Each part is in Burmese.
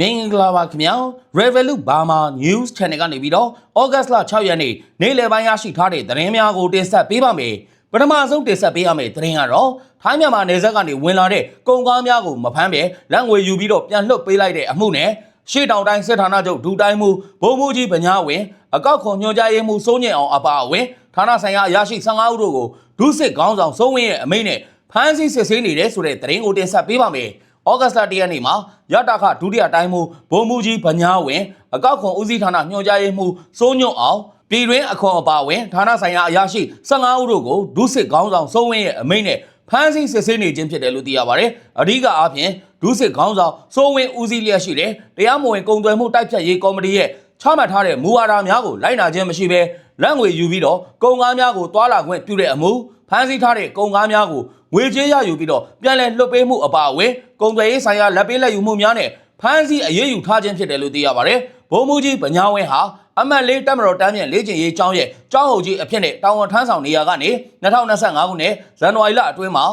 မင်္ဂလာပါခင်ဗျာ Revolut Burma News Channel ကနေပြီးတော့ August လ6ရက်နေ့နေ့လယ်ပိုင်းရရှိထားတဲ့သတင်းများကိုတင်ဆက်ပေးပါမယ်ပထမဆုံးတင်ဆက်ပေးရမယ့်သတင်းကတော့ထိုင်းမြန်မာနယ်စပ်ကနေဝင်လာတဲ့ကုန်ကားများကိုမဖမ်းပဲလက်ငွေယူပြီးတော့ပြန်လွှတ်ပေးလိုက်တဲ့အမှုနဲ့ရှေ့တောင်တိုင်းစစ်ဌာနချုပ်ဒူတိုင်းမှုဘုံမှုကြီးပညာဝင်အကောက်ခွန်ညွှန်ကြားရေးမှုစိုးညင်အောင်အပါအဝင်ဌာနဆိုင်ရာအရာရှိ15ဦးတို့ကိုဒုစစ်ခေါင်းဆောင်စိုးဝင်းရဲ့အမိန့်နဲ့ဖမ်းဆီးစစ်ဆေးနေတဲ့ဆိုတဲ့သတင်းကိုတင်ဆက်ပေးပါမယ်။ ဩဂတ်စ်လ၁ရက်နေ့မှာရတခဒုတိယတိုင်းမှုဗိုလ်မှူးကြီးဗညာဝင်အကောက်ခွန်ဦးစီးဌာနညွှန်ကြားရေးမှူးစိုးညွန့်အောင်ပြည်တွင်းအခွန်အပါဝင်ဌာနဆိုင်ရာအရာရှိ15ဦးတို့ကိုဒုစစ်ခေါင်းဆောင်စိုးဝင်းရဲ့အမိန့်နဲ့ဖမ်းဆီးစစ်ဆေးနေခြင်းဖြစ်တယ်လို့သိရပါတယ်။အဓိကအားဖြင့်ဒုစစ်ခေါင်းဆောင်စိုးဝင်းဦးစီးလျက်ရှိတဲ့တရားမဝင်ကုန်သွယ်မှုတိုက်ဖြတ်ရေးကော်မတီရဲ့ချမှတ်ထားတဲ့မူဝါဒများကိုလိုက်နာခြင်းမရှိဘဲလက်ငွေယူပြီးတော့ကုန်ကားများကိုတွာလာခွင့်ပြုတဲ့အမှု ဖမ်းဆီးထားတဲ့ကုန်ကားများကိုငွေကြေးရယူပြီးတော့ပြန်လည်လွှတ်ပေးမှုအပါအဝင်ကုန်သွယ်ရေးဆိုင်ရာလက်ပေးလက်ယူမှုများနဲ့ဖမ်းဆီးအရေးယူထားခြင်းဖြစ်တယ်လို့သိရပါတယ်။ဗိုလ်မှူးကြီးဗညာဝင်းဟာအမတ်လေးတက်မတော်တမ်းမြင့်လေ့ကျင့်ရေးကျောင်းရဲ့ကျောင်းဟိုကြီးအဖြစ်နဲ့တာဝန်ထမ်းဆောင်နေရကနေ2025ခုနှစ်ဇန်နဝါရီလအတွင်းမှာ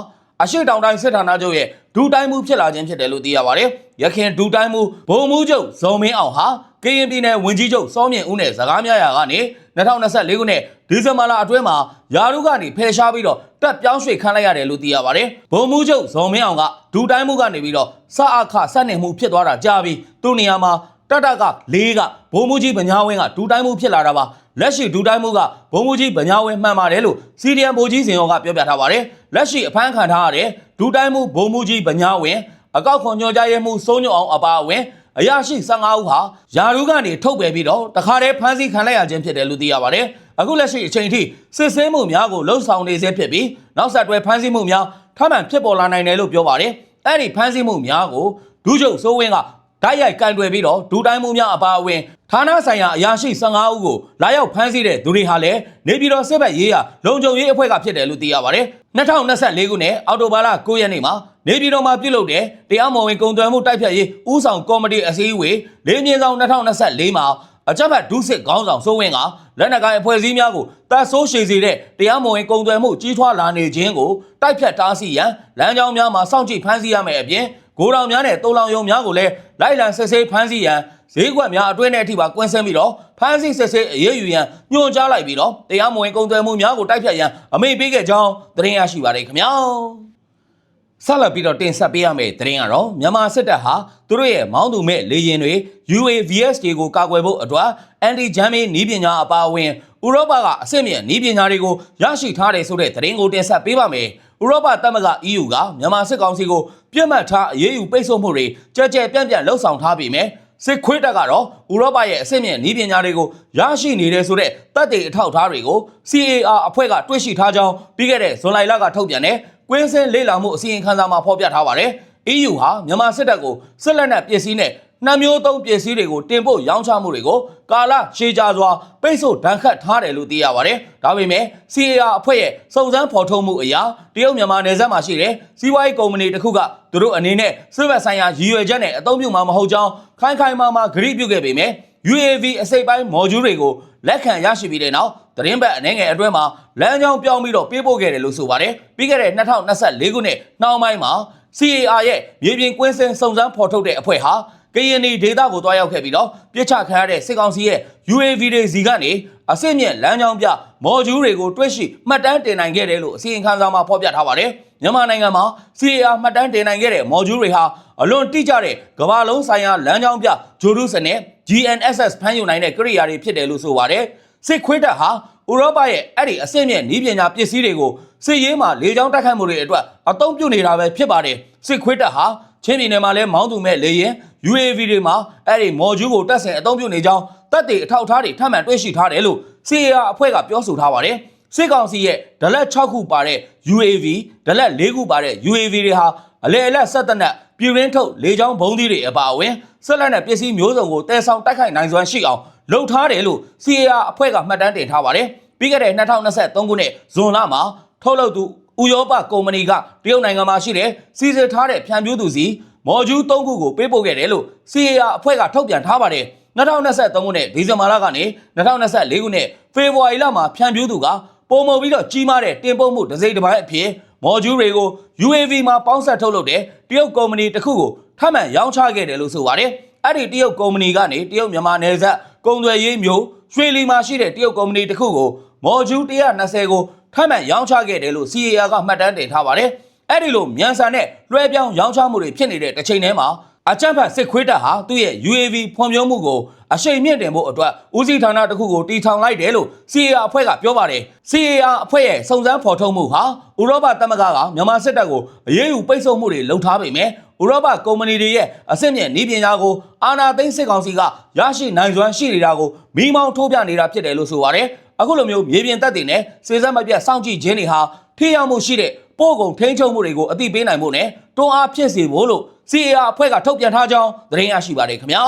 အရှိတောင်တိုင်းစစ်ဌာနချုပ်ရဲ့ဒူတိုင်းမှုဖြစ်လာခြင်းဖြစ်တယ်လို့သိရပါတယ်။ရခင်ဒူတိုင်းမှုဗိုလ်မှူးချုပ်ဇော်မင်းအောင်ဟာ ကရင်ပြည်နယ်ဝင်ကြီးချုပ်စောမြင့်ဦးနဲ့စကားများရာကနေ2024ခုနှစ်ဒီဇင်ဘာလအတွင်းမှာယာရုကနေဖယ်ရှားပြီးတော့တက်ပြောင်းရွှေ့ခန့်လိုက်ရတယ်လို့သိရပါတယ်။ဗိုလ်မှူးချုပ်ဇော်မင်းအောင်ကဒူတိုင်းမှုကနေပြီးတော့စအခစက်နေမှုဖြစ်သွားတာကြားပြီးသူ့နေရာမှာတတကလေးကဘုံမူကြီးဗညာဝင်းကဒူတိုင်းမှုဖြစ်လာတာပါလက်ရှိဒူတိုင်းမှုကဘုံမူကြီးဗညာဝင်းမှန်ပါတယ်လို့စီဒီအမ်ဘိုကြီးစင်ရောကပြောပြထားပါတယ်လက်ရှိအဖမ်းခံထားရတဲ့ဒူတိုင်းမှုဘုံမူကြီးဗညာဝင်းအကောက်ခွန်ညွှန်ကြားရေးမှုစိုးညွန့်အောင်အပါအဝင် အရာရှိ15ဦးဟာယာရုကနေထုတ်ပယ်ပြီးတော့တခါတည်းဖမ်းဆီးခံလိုက်ရခြင်းဖြစ်တယ်လို့သိရပါတယ်အခုလက်ရှိအချိန်ထိစစ်ဆေးမှုများကိုလှုံ့ဆော်နေဆဲဖြစ်ပြီးနောက်ဆက်တွဲဖမ်းဆီးမှုများထပ်မံဖြစ်ပေါ်လာနိုင်တယ်လို့ပြောပါတယ်အဲ့ဒီဖမ်းဆီးမှုများကိုဒုချုပ်စိုးဝင်းကဓာတ်ရိုက်ကန်တွယ်ပြီးတော့ဒူတိုင်းမှုများအပါအဝင်ဌာနဆိုင်ရာအရာရှိ15ဦးကိုလာရောက်ဖမ်းဆီးတဲ့သူတွေဟာလည်းနေပြည်တော်စစ်ဘက်ရေးရာလုံခြုံရေးအဖွဲ့ကဖြစ်တယ်လို့သိရပါတယ်။2024ခုနှစ်အောက်တိုဘာလ9ရက်နေ့မှာ နေပြည်တော်မှာပြုလုပ်တဲ့တရားမဝင်ကုန်သွယ်မှုတိုက်ဖျက်ရေးဦးဆောင်ကော်မတီအစည်းအဝေးလေးမြင်းဆောင်2024မှာအကြမ်းဖက်ဒုစစ်ခေါင်းဆောင်စိုးဝင်းကလက်နက်ကိုင်အဖွဲ့အစည်းများကိုတပ်ဆိုးရှည်စေတဲ့တရားမဝင်ကုန်သွယ်မှုကြီးထွားလာနေခြင်းကိုတိုက်ဖြတ်တားဆီးရန်လမ်းကြောင်းများမှာစောင့်ကြည့်ဖမ်းဆီးရမယ်အပြင်ဂိုးတောင်များနဲ့တုံလောင်ယုံများကိုလည်းလိုက်လံစစ်ဆေးဖမ်းဆီးရန်ဈေးကွက်များအတွင်းထဲအထိပါကွင်းဆင်းပြီးတော့ဖမ်းဆီးစစ်ဆေးအရေးယူရန်ညွှန်ကြားလိုက်ပြီးတော့တရားမဝင်ကုန်သွယ်မှုများကိုတိုက်ဖြတ်ရန်အမိန့်ပေးခဲ့ကြောင်းသတင်းရရှိပါတယ်ခင်ဗျာ ဆက်လက်ပြီးတော့တင်ဆက်ပေးရမယ့်သတင်းကတော့မြန်မာစစ်တပ်ဟာသူတို့ရဲ့မောင်းသူမဲ့လေရင်တွေ UAVSK ကိုကာကွယ်ဖို့အတွက်အန်တီဂျမ်မီနီးပညာအပါအဝင်ဥရောပကအဆင့်မြင့်နီးပညာတွေကိုရရှိထားတယ်ဆိုတဲ့သတင်းကိုတင်ဆက်ပေးပါမယ်ဥရောပသမဂ္ဂ EU ကမြန်မာစစ်ကောင်စီကိုပြစ်မှတ်ထားအရေးယူပိတ်ဆို့မှုတွေကြဲကြဲပြန့်ပြန့်လှုပ်ဆောင်ထားပြီးမြဲစစ်ခွေးတပ်ကတော့ဥရောပရဲ့အဆင့်မြင့်နီးပညာတွေကိုရရှိနေတဲ့ဆိုတဲ့တပ်တွေအထောက်အထားတွေကို CAR အဖွဲ့ကတွေ့ရှိထားကြောင်းပြီးခဲ့တဲ့ဇွန်လလကထုတ်ပြန်တဲ့ ကွင်းစင်းလေ့လာမှုအစီရင်ခံစာမှာဖော်ပြထားပါတယ်။ EU ဟာမြန်မာစစ်တပ်ကိုစစ်လက်နက်ပစ္စည်းနဲ့နှမျိုးသုံးပစ္စည်းတွေကိုတင်ပို့ရောင်းချမှုတွေကိုကာလရှည်ကြာစွာပိတ်ဆို့ဒဏ်ခတ်ထားတယ်လို့သိရပါတယ်။ဒါပေမဲ့ CAR အဖွဲ့ရဲ့စုံစမ်းဖော်ထုတ်မှုအရာတရုတ်မြန်မာနယ်စပ်မှာရှိတဲ့စီးပွားရေးကုမ္ပဏီတစ်ခုကသူတို့အနေနဲ့စစ်ဘက်ဆိုင်ရာရည်ရွယ်ချက်နဲ့အသုံးပြုမှာမဟုတ်ကြောင်းခိုင်ခိုင်မာမာဂရုပြုခဲ့ပေမဲ့ UAV အစိပ်ပိုင်းမော်ဂျူးတွေကိုလက်ခံရရှိပြီးတဲ့နောက်သတင်းပတ်အနေငယ်အတွင်းမှာလမ်းကြောင်းပြောင်းပြီးတော့ပေးပို့ခဲ့တယ်လို့ဆိုပါတယ်။ပြီးခဲ့တဲ့2024ခုနှစ်နှောင်းပိုင်းမှာ CAR ရဲ့မြေပြင်ကွင်းစင်စုံစမ်းဖော်ထုတ်တဲ့အဖွဲ့ဟာကရင်နီဒေသကိုတွားရောက်ခဲ့ပြီးတော့ပြစ်ချခံရတဲ့စစ်ကောင်စီရဲ့ UAV တွေစီကနေအစစ်မြင့်လမ်းကြောင်းပြမော်ဂျူးတွေကိုတွဲရှိမှတ်တမ်းတင်နိုင်ခဲ့တယ်လို့အစီရင်ခံစာမှာဖော်ပြထားပါတယ်။ မြန်မာနိုင်ငံမှာ CAR မှတ်တမ်းတင်နိုင်ခဲ့တဲ့မော်ဂျူးတွေဟာအလွန်တိကျတဲ့ကမ္ဘာလုံးဆိုင်ရာလမ်းကြောင်းပြဂျိုဒုစနဲ့ GNSS ဖမ်းယူနိုင်တဲ့ကိရိယာတွေဖြစ်တယ်လို့ဆိုပါတယ်။စစ်ခွေးတပ်ဟာဥရောပရဲ့အဲ့ဒီအဆင့်မြင့်ဤပညာပစ္စည်းတွေကိုစစ်ရေးမှာလေကြောင်းတိုက်ခိုက်မှုတွေအတွက်အသုံးပြုနေတာပဲဖြစ်ပါတယ်စစ်ခွေးတပ်ဟာချင်းပြည်နယ်မှာလဲမောင်းသူမဲ့လေရင် UAV တွေမှာအဲ့ဒီမော်ဂျူးကိုတက်ဆင်အသုံးပြုနေကြောင်းတပ်တွေအထောက်အထားတွေထပ်မံတွေ့ရှိထားတယ်လို့ CAR အဖွဲ့ကပြောဆိုထားပါတယ် စစ်ကောင်စီရဲ့ဒလက်6ခုပါတဲ့ UAV ဒလက်4ခုပါတဲ့ UAV တွေဟာအလေအလတ်ဆက်သက်နဲ့ပြည်ရင်းထုတ်လေကြောင်းဘုံသီးတွေအပါအဝင်ဆက်လက်နဲ့ပစ္စည်းမျိုးစုံကိုတည်ဆောင်တိုက်ခိုက်နိုင်စွမ်းရှိအောင်လှုပ်ထားတယ်လို့ CAR အဖွဲ့ကမှတ်တမ်းတင်ထားပါတယ်ပြီးခဲ့တဲ့2023ခုနှစ်ဇွန်လမှာထုတ်လုပ်သူဥရောပကုမ္ပဏီကတရုတ်နိုင်ငံမှာရှိတဲ့စီစစ်ထားတဲ့ဖြန့်ဖြူးသူစီမော်ဂျူး၃ခုကိုပေးပို့ခဲ့တယ်လို့ CAR အဖွဲ့ကထုတ်ပြန်ထားပါတယ်2023ခုနှစ်ဒီဇင်ဘာလကနေ2024ခုနှစ်ဖေဖော်ဝါရီလမှာဖြန့်ဖြူးသူက ပုံမပြီးတော့ကြီးမားတဲ့တင်ပို့မှုတစ်စိတ်တစ်ပိုင်းအဖြစ်မော်ဂျူးတွေကို UAV မှာပေါင်းဆက်ထုတ်လုပ်တဲ့တရုတ်ကုမ္ပဏီတစ်ခုကိုထပ်မံရောင်းချခဲ့တယ်လို့ဆိုပါတယ်အဲ့ဒီတရုတ်ကုမ္ပဏီကနေတရုတ်မြန်မာနယ်စပ်ကုန်သွယ်ရေးမျိုးရွှေလီမှာရှိတဲ့တရုတ်ကုမ္ပဏီတစ်ခုကိုမော်ဂျူး120ကိုထပ်မံရောင်းချခဲ့တယ်လို့ CAR ကမှတ်တမ်းတင်ထားပါတယ်အဲ့ဒီလိုမြန်ဆန်တဲ့လွှဲပြောင်းရောင်းချမှုတွေဖြစ်နေတဲ့တစ်ချိန်တည်းမှာ အကြမ်းဖက်စစ်ခွေးတပ်ဟာသူ့ရဲ့ UAV ဖွံ့ဖြိုးမှုကိုအရှိန်မြင့်တင်ဖို့အတွက်ဦးစီးဌာနတစ်ခုကိုတီထောင်လိုက်တယ်လို့ CAR အဖွဲ့ကပြောပါတယ် CAR အဖွဲ့ရဲ့စုံစမ်းဖော်ထုတ်မှုဟာဥရောပသမဂ္ဂကမြန်မာစစ်တပ်ကိုအရေးယူပိတ်ဆို့မှုတွေလုပ်ထားပေမဲ့ဥရောပကုမ္ပဏီတွေရဲ့အဆင့်မြင့်နည်းပညာကိုအာဏာသိမ်းစစ်ကောင်စီကရရှိနိုင်စွမ်းရှိနေတာကိုမိမောင်းထိုးပြနေတာဖြစ်တယ်လို့ဆိုပါတယ်အခုလိုမျိုးမြေပြင်တပ်တွေနဲ့စေစမ်းမပြတ်စောင့်ကြည့်ခြင်းတွေဟာထိရောက်မှုရှိတဲ့ပို့ကုန်ထိန်းချုပ်မှုတွေကိုအသိပေးနိုင်ဖို့နဲ့တွန်းအားဖြစ်စေဖို့လို့ CAR အဖွဲ့ကထုတ်ပြန်ထားကြောင်းသတင်းရရှိပါတယ်ခင်ဗျာ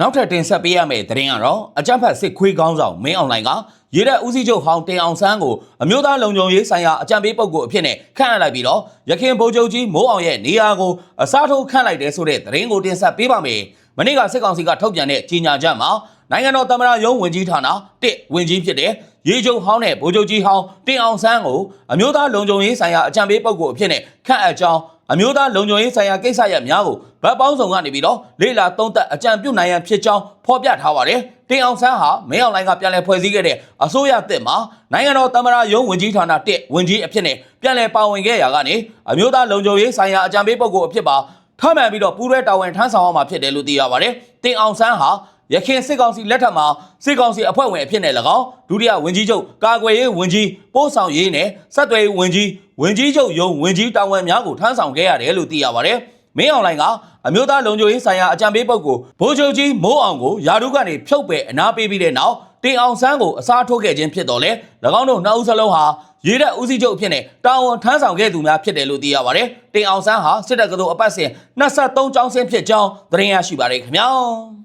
နောက်ထပ်တင်ဆက်ပေးရမယ့်သတင်းကတော့အကြမ်းဖက်စစ်ခွေးကောင်းဆောင်မင်းအောင်လှိုင်ကရေတပ်ဦးစီးချုပ်ဟောင်းတင်အောင်ဆန်းကိုအမျိုးသားလုံခြုံရေးဆိုင်ရာအကြံပေးပုဂ္ဂိုလ်အဖြစ်နဲ့ခန့်အပ်လိုက်ပြီးတော့ရခင်ဗိုလ်ချုပ်ကြီးမိုးအောင်ရဲ့နေရာကိုအစားထိုးခန့်လိုက်တယ်ဆိုတဲ့သတင်းကိုတင်ဆက်ပေးပါမယ်။မနေ့ကစစ်ကောင်စီကထုတ်ပြန်တဲ့ကြေညာချက်မှာနိုင်ငံတော်သမ္မတရုံးဝင်ကြီးဌာနတစ်ဝင်ကြီးဖြစ်တဲ့ရေချုပ်ဟောင်းနဲ့ဗိုလ်ချုပ်ကြီးဟောင်းတင်အောင်ဆန်းကိုအမျိုးသားလုံခြုံရေးဆိုင်ရာအကြံပေးပုဂ္ဂိုလ်အဖြစ်နဲ့ခန့်အပ်ကြောင်း အမျိုးသားလုံခြုံရေးဆိုင်ရာကိစ္စရပ်များကိုဗတ်ပေါင်းဆောင်ကနေပြီးတော့လေလာသုံးသက်အကြံပြုနိုင်ရန်ဖြစ်ကြောင်းဖော်ပြထားပါတယ်။တင်အောင်ဆန်းဟာမင်းအောင်လိုင်းကပြန်လည်ဖွဲ့စည်းခဲ့တဲ့အစိုးရတစ်မှာနိုင်ငံတော်သမ္မတရုံးဝင်ကြီးဌာနတစ်ဝင်ကြီးအဖြစ်နဲ့ပြန်လည်ပါဝင်ခဲ့ရာကနေအမျိုးသားလုံခြုံရေးဆိုင်ရာအကြံပေးပုဂ္ဂိုလ်အဖြစ်ပါထမှန်ပြီးတော့ပူးရဲတာဝန်ထမ်းဆောင်ရမှာဖြစ်တယ်လို့သိရပါတယ်။တင်အောင်ဆန်းဟာ ရခင်စစ်ကောင်စီလက်ထက်မှာစစ်ကောင်စီအဖွဲ့ဝင်အဖြစ်နဲ့၎င်းဒုတိယဝန်ကြီးချုပ်ကာကွယ်ရေးဝန်ကြီးပို့ဆောင်ရေးနဲ့ဆက်သွယ်ရေးဝန်ကြီးဝန်ကြီးချုပ်ရုံးဝန်ကြီးတာဝန်များကိုထမ်းဆောင်ခဲ့ရတယ်လို့သိရပါတယ်။မင်းအောင်လှိုင်ကအမျိုးသားလုံခြုံရေးဆိုင်ရာအကြံပေးပုဂ္ဂိုလ်ဗိုလ်ချုပ်ကြီးမိုးအောင်ကိုယာရုကနေဖြုတ်ပယ်အနာပေးပြီးတဲ့နောက်တင်အောင်ဆန်းကိုအစားထိုးခဲ့ခြင်းဖြစ်တော်လဲ၎င်းတို့နှစ်ဦးစလုံးဟာရေတပ်ဦးစီးချုပ်အဖြစ်နဲ့တာဝန်ထမ်းဆောင်ခဲ့သူများဖြစ်တယ်လို့သိရပါတယ်။တင်အောင်ဆန်းဟာစစ်တပ်ကတော်အပတ်စဉ်23ကျောင်းဆင်းဖြစ်ကြောင်းသတင်းရရှိပါတယ်ခင်ဗျာ။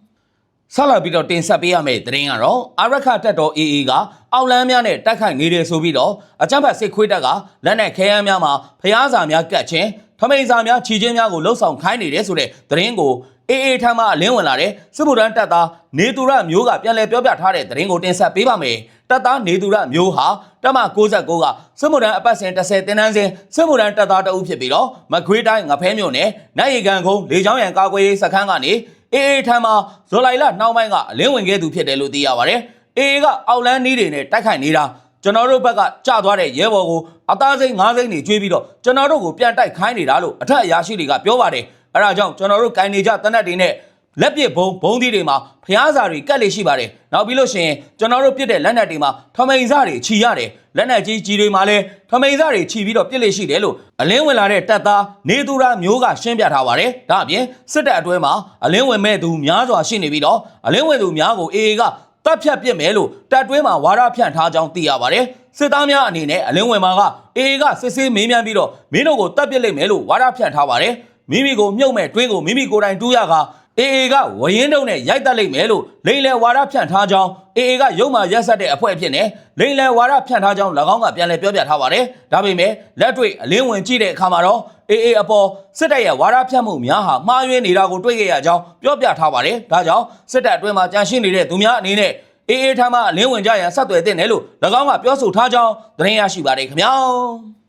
ဆက်လက်ပြီးတော့တင်ဆက်ပေးရမယ့်သတင်းကတော့အာရခတက်တော် AA ကအောက်လန်းများနဲ့တိုက်ခိုက်နေတယ်ဆိုပြီးတော့အကြမ်းဖက်စစ်ခွေးတပ်ကလက်နက်ခဲယမ်းများမှာဖျားစာများကတ်ခြင်းထမိန်စာများခြီချင်းများကိုလှုပ်ဆောင်ခိုင်းနေတယ်ဆိုတဲ့သတင်းကို AA ထံမှအလင်းဝင်လာတဲ့စစ်ဗုဒ္ဓတပ်သားနေသူရမျိုးကပြန်လည်ပြောပြထားတဲ့သတင်းကိုတင်ဆက်ပေးပါမယ်တပ်သားနေသူရမျိုးဟာတပ်မ69ကစစ်ဗုဒ္ဓအပတ်စဉ်30တင်းတန်းစဉ်စစ်ဗုဒ္ဓတပ်သားတအုပ်ဖြစ်ပြီးတော့မကွေးတိုင်းငဖဲမြို့နယ်နိုင်ရီကန်ကုန်းလေချောင်းရံကာကွယ်ရေးစခန်းကနေ အေအေထံမှာဇော်လိုက်လနှောင်းပိုင်းကအလင်းဝင်ခဲ့သူဖြစ်တယ်လို့သိရပါတယ်။အေအေကအောက်လန်းနီးတွေနဲ့တိုက်ခိုက်နေတာကျွန်တော်တို့ဘက်ကကြာသွားတဲ့ရဲဘော်ကိုအသားစိမ့်ငါးစိမ့်တွေကျွေးပြီးတော့ကျွန်တော်တို့ကိုပြန်တိုက်ခိုင်းနေတာလို့အထက်အရာရှိတွေကပြောပါတယ်။အဲဒါကြောင့်ကျွန်တော်တို့ကင်နေကြတနက်တွေနဲ့လက်ပစ်ဘုံဘုံသီးတွေမှာဖျားစာတွေကတ်လေရှိပါတယ်။နောက်ပြီးလို့ရှိရင်ကျွန်တော်တို့ပြစ်တဲ့လက်နက်တွေမှာထမိန်စာတွေခြီရတယ်။ လက်နက်ကြီးကြီးတွေမှာလည်းထမိန်စာတွေခြီပြီးတော့ပြစ်လေရှိတယ်လို့အလင်းဝင်လာတဲ့တပ်သားနေသူရာမျိုးကရှင်းပြထားပါတယ်။ဒါအပြင်စစ်တပ်အတွဲမှာအလင်းဝင်မဲ့သူများစွာရှိနေပြီးတော့အလင်းဝင်သူများကိုအေအေကတပ်ဖြတ်ပစ်မယ်လို့တပ်တွဲမှာဝါဒဖြန့်ထားကြောင်းသိရပါတယ်။စစ်သားများအနေနဲ့အလင်းဝင်မှာကအေအေကစစ်ဆေးမေးမြန်းပြီးတော့မင်းတို့ကိုတပ်ပစ်လိုက်မယ်လို့ဝါဒဖြန့်ထားပါတယ်။မိမိကိုမြုပ်မဲ့တွင်းကိုမိမိကိုယ်တိုင်တူးရက အေအေကဝရင်တုံနဲ့ရိုက်တက်လိုက်မယ်လို့လိန်လယ်ဝါဒဖြန့်ထားကြောင်းအေအေကရုံမာရက်ဆက်တဲ့အဖွဲ့အဖြစ်နဲ့လိန်လယ်ဝါဒဖြန့်ထားကြောင်း၎င်းကပြန်လည်ပြောပြထားပါတယ်။ဒါပေမဲ့လက်တွေ့အလင်းဝင်ကြည့်တဲ့အခါမှာတော့အေအေအပေါ်စစ်တပ်ရဲ့ဝါဒဖြန့်မှုများဟာမှားယွင်းနေတာကိုတွေ့ခဲ့ရကြောင်းပြောပြထားပါတယ်။ဒါကြောင့်စစ်တပ်အတွင်းမှာကြန့်ရှင်းနေတဲ့သူများအနေနဲ့အေအေထမ်းမှအလင်းဝင်ကြရန်ဆက်သွယ်တဲ့နယ်လို့၎င်းကပြောဆိုထားကြောင်းသတင်းရရှိပါတယ်ခင်ဗျာ။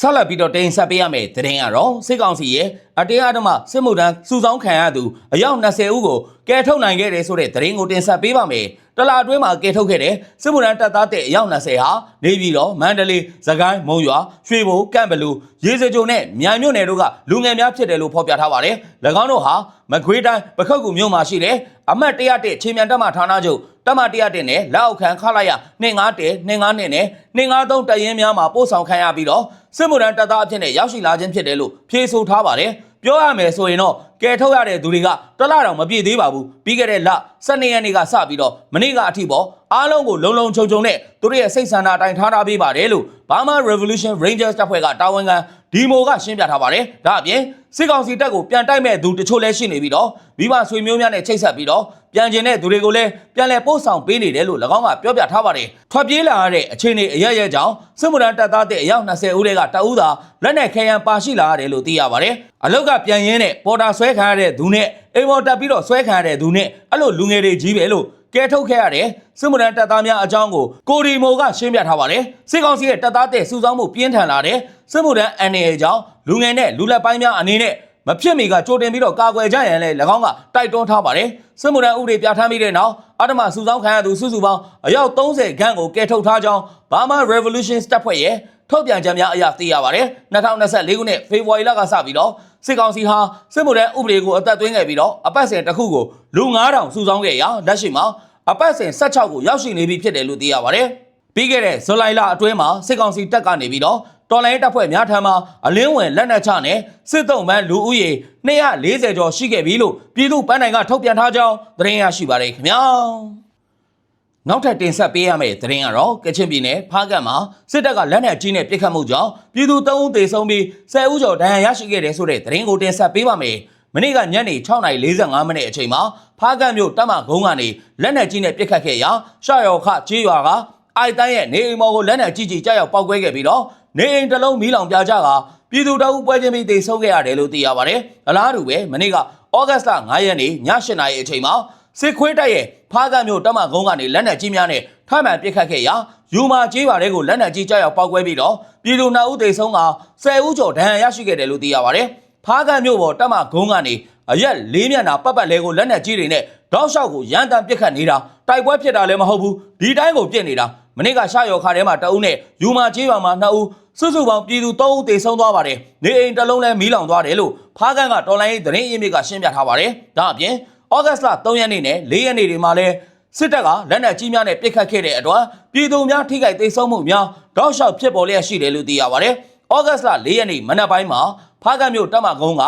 ဆက်လက်ပြီးတော့တင်ဆက်ပေးရမယ့်သတင်းကတော့စစ်ကောင်စီရဲ့အတရားဓမ္မစစ်မှုထမ်းစုဆောင်းခံရသူအယောက်20ဦးကိုကယ်ထုတ်နိုင်ခဲ့တယ်ဆိုတဲ့သတင်းကိုတင်ဆက်ပေးပါမယ်။ တလာအတွင်းမှာကယ်ထုတ်ခဲ့တဲ့စစ်မှုထမ်းတပ်သားတဲ့အယောက်20ဟာနေပြည်တော်မန္တလေးစကိုင်းမုံရွာရွှေဘိုကန့်ဘလူရေစကြိုနဲ့မြိုင်မြို့နယ်တို့ကလူငယ်များဖြစ်တယ်လို့ဖော်ပြထားပါတယ်။၎င်းတို့ဟာမကွေးတိုင်းပခုတ်ကူမြို့မှာရှိတဲ့အမတ်101ချင်းမြန်တပ်မဌာနချုပ်တပ်မ101နဲ့လက်အောက်ခံခလာရ251 252နဲ့253တရင်များမှာပို့ဆောင်ခံရပြီးတော့စစ်မှုထမ်းတပ်သားအဖြစ်နဲ့ရောက်ရှိလာခြင်းဖြစ်တယ်လို့ဖြေဆိုထားပါတယ်။ပြောရမယ်ဆိုရင်တော့ ကယ်ထုတ်ရတဲ့သူတွေကတလတောင်မပြည့်သေးပါဘူးပြီးခဲ့တဲ့လ12ရက်နေ့ကစပြီးတော့မနေ့ကအထိပေါ့အားလုံးကိုလုံလုံခြုံခြုံနဲ့သူတို့ရဲ့စိတ်ဆန္ဒအတိုင်းထားထားပေးပါတယ်လို့ Burma Revolution Rangers တပ်ဖွဲ့ကတာဝန်ခံဒီမိုကရှင်းပြထားပါတယ်ဒါအပြင်စစ်ကောင်စီတပ်ကိုပြန်တိုက်မဲ့သူတချို့လည်းရှိနေပြီးတော့မိဘဆွေမျိုးများနဲ့ချိတ်ဆက်ပြီးတော့ပြန်ကျင်တဲ့သူတွေကိုလည်းပြန်လည်ပို့ဆောင်ပေးနေတယ်လို့၎င်းကပြောပြထားပါတယ်ထွက်ပြေးလာရတဲ့အခြေအနေအရရကြောင့်စစ်မှုထမ်းတပ်သားတဲ့အယောက်20ဦးတွေကတအူးသာလက်နက်ခဲယမ်းပါရှိလာရတယ်လို့သိရပါတယ်အလောက်ကပြန်ရင်းနဲ့ပေါ်တာဆွဲခံရတဲ့သူနဲ့အိမ်ပေါ်တက်ပြီးတော့ဆွဲခံရတဲ့သူနဲ့အဲ့လိုလူငယ်တွေကြီးပဲလို့ကဲထုတ်ခဲ့ရတယ်စစ်မှုထမ်းတပ်သားများအကြောင်းကိုကိုဒီမိုကရှင်းပြထားပါတယ်စစ်ကောင်စီရဲ့တပ်သားတဲ့စုဆောင်းမှုပြင်းထန်လာတဲ့စစ်မှုထမ်း NA ကြောင့်လူငယ်နဲ့လူလက်ပိုင်းများအနေနဲ့မမဖြစ်မီကကြိုတင်ပြီးတော့ကာကွယ်ကြရန်လဲ၎င်းကတိုက်တွန်းထားပါတယ်စစ်မှုထမ်းဥပဒေပြဋ္ဌာန်းပြီးတဲ့နောက်အဓမ္မစုဆောင်းခံရသူစုစုပေါင်းအယောက်30ခန့်ကိုကယ်ထုတ်ထားကြောင်း Burma Revolution တပ်ဖွဲ့ရဲ့ ထုတ်ပြန်ချက်များအရသိရပါတယ်2024ခုနှစ်ဖေဖော်ဝါရီလကစပြီးတော့စစ်ကောင်စီဟာစစ်မှုထမ်းဥပဒေကိုအသက်သွင်းခဲ့ပြီးတော့အပတ်စဉ်တစ်ခုကိုလူ9000စုဆောင်းခဲ့ရာလက်ရှိမှာအပတ်စဉ်16ကိုရောက်ရှိနေပြီဖြစ်တယ်လို့သိရပါတယ်ပြီးခဲ့တဲ့ဇူလိုင်လအတွင်းမှာစစ်ကောင်စီတပ်ကနေပြီးတော့တော်လိုင်းတပ်ဖွဲ့များထံမှအလင်းဝင်လက်နက်ချနဲ့စစ်တုံးပန်းလူဦးရေ240ကျော်ရှိခဲ့ပြီလို့ပြည်သူ့ပန်းတိုင်ကထုတ်ပြန်ထားကြောင်းသတင်းရရှိပါတယ်ခင်ဗျာ နောက်ထပ်တင်ဆက်ပေးရမယ့်သတင်းကတော့ကချင်ပြည်နယ်ဖားကတ်မှာစစ်တပ်ကလက်နက်ကြီးနဲ့ပစ်ခတ်မှုကြောင့်ပြည်သူ3ဦးသေဆုံးပြီး10ဦးကျော်ဒဏ်ရာရရှိခဲ့တယ်ဆိုတဲ့သတင်းကိုတင်ဆက်ပေးပါမယ်မနေ့ကညနေ6:45မိနစ်အချိန်မှာဖားကတ်မြို့တပ်မကုန်းကနေလက်နက်ကြီးနဲ့ပစ်ခတ်ခဲ့ရာရှရော်ခကြေးရွာကအိုက်တန်းရဲ့နေအိမ်မော်ကိုလက်နက်ကြီးကြီးကြောက်ရောက်ပောက်ကွဲခဲ့ပြီးတော့နေအိမ်တစ်လုံးမီးလောင်ပြကြကပြည်သူတအုပ်ပွဲချင်းပြီးတိတ်ဆုံးခဲ့ရတယ်လို့သိရပါတယ်။အလားတူပဲမနေ့ကဩဂတ်စ်လ9ရက်နေ့ည8:00နာရီအချိန်မှာ စစ်ခွေးတပ်ရဲ့ဖားကတ်မြို့တပ်မကုန်းကနေလက်နက်ကြီးများနဲ့ထမှန်ပစ်ခတ်ခဲ့ရာယူမာကြီးပါတဲ့ကိုလက်နက်ကြီးကြောက်ရောက်ပောက်ကွဲပြီးတော့ပြည်သူ2ဦးသေဆုံးက10ဦးကျော်ဒဏ်ရာရရှိခဲ့တယ်လို့သိရပါတယ်။ဖားကတ်မြို့ပေါ်တပ်မကုန်းကနေအရက်လေးမျက်နှာပတ်ပတ်လဲကိုလက်နက်ကြီးတွေနဲ့တောက်လျှောက်ကိုရန်တမ်းပစ်ခတ်နေတာတိုက်ပွဲဖြစ်တာလည်းမဟုတ်ဘူးဒီတိုင်းကိုပြစ်နေတာမနေ့ကရှာရော်ခါထဲမှာတအုပ်နဲ့ယူမာကြီးပါမှာ2ဦးစုစုပေါင်းပြည်သူ3ဦးသေဆုံးသွားပါတယ်နေအိမ်တစ်လုံးလည်းမီးလောင်သွားတယ်လို့ဖားကန်ကတော်လိုင်းရေးသတင်းအရင်းမြစ်ကရှင်းပြထားပါတယ်ဒါအပြင် ဩဂတ်စ်လ3ရက်နေ့နဲ့4ရက်နေ့တွေမှာလည်းစစ်တပ်ကလက်နက်ကြီးများနဲ့ပစ်ခတ်ခဲ့တဲ့အတွက်ပြည်သူများထိခိုက်သေဆုံးမှုများတောက်လျှောက်ဖြစ်ပေါ်လျက်ရှိတယ်လို့သိရပါတယ်ဩဂတ်စ်လ4ရက်နေ့မနက်ပိုင်းမှာဖားကန်မြို့တပ်မကုန်းက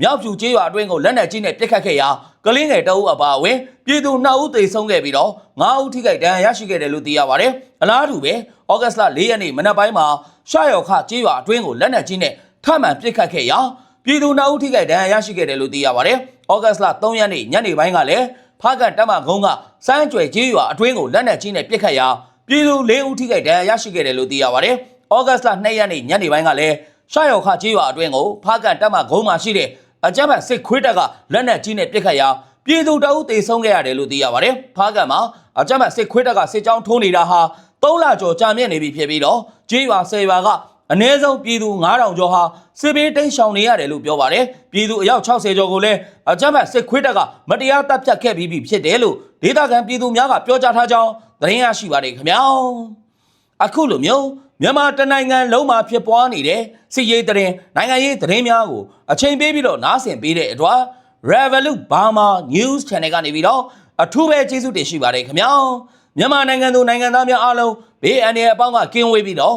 မြောက်ဖြူကျေးရွာအတွင်းကိုလက်နက်ကြီးနဲ့ပစ်ခတ်ခဲ့ရာကလင်းငယ်တအုပ်အပါအဝင်ပြည်သူ2ဦးသေဆုံးခဲ့ပြီးတော့9ဦးထိခိုက်ဒဏ်ရာရရှိခဲ့တယ်လို့သိရပါတယ်။အလားတူပဲဩဂတ်စ်လ4ရက်နေ့မနက်ပိုင်းမှာရှရော်ခကျေးရွာအတွင်းကိုလက်နက်ကြီးနဲ့ထမှန်ပစ်ခတ်ခဲ့ရာပြည်သူ2ဦးထိခိုက်ဒဏ်ရာရရှိခဲ့တယ်လို့သိရပါတယ်။ ဩဂတ်စ်လ3ရက်နေ့ညနေပိုင်းကလည်းဖားကန်တပ်မကုန်းကစမ်းကြွယ်ကျေးရွာအတွင်းကိုလက်နက်ကြီးနဲ့ပစ်ခတ်ရာပြည်သူ4ဦးထိခိုက်ဒဏ်ရာရရှိခဲ့တယ်လို့သိရပါတယ်။ဩဂတ်စ်လ2ရက်နေ့ညနေပိုင်းကလည်းရှရော်ခကျေးရွာအတွင်းကိုဖားကန်တပ်မကုန်းမှာရှိတဲ့အကြမ်းဖက်စစ်ခွေးတပ်ကလက်နက်ကြီးနဲ့ပစ်ခတ်ရာပြည်သူတအုပ်တေဆုံးခဲ့ရတယ်လို့သိရပါတယ်။ဖားကန်မှာအကြမ်းဖက်စစ်ခွေးတပ်ကစစ်ကြောင်းထိုးနေတာဟာ3လကျော်ကြာမြင့်နေပြီဖြစ်ပြီးတော့ကျေးရွာ10ရွာက အနည်းဆုံးပြည်သူ9000ကျော်ဟာစစ်ဘေးတိမ်းရှောင်နေရတယ်လို့ပြောပါတယ်။ပြည်သူအယောက်60ကျော်ကိုလည်းအကြမ်းဖက်စစ်ခွေးတပ်ကမတရားတပ်ဖြတ်ခဲ့ပြီးပြီဖြစ်တယ်လို့ဒေသခံပြည်သူများကပြောကြားထားကြောင်းသတင်းရရှိပါတယ်ခင်ဗျာ။အခုလိုမျိုးမြန်မာတနိုင်ငံလုံးမှာဖြစ်ပွားနေတဲ့စစ်ရေးတရင်နိုင်ငံရေးသတင်းများကိုအချိန်ပေးပြီးတော့နားဆင်ပေးတဲ့အတွက် Revolut Burma News Channel ကနေပြီးတော့အထူးပဲကျေးဇူးတင်ရှိပါတယ်ခင်ဗျာမြန်မာနိုင်ငံသူနိုင်ငံသားများအားလုံးဘေးအန္တရာယ်အပေါင်းကကင်းဝေးပြီးတော့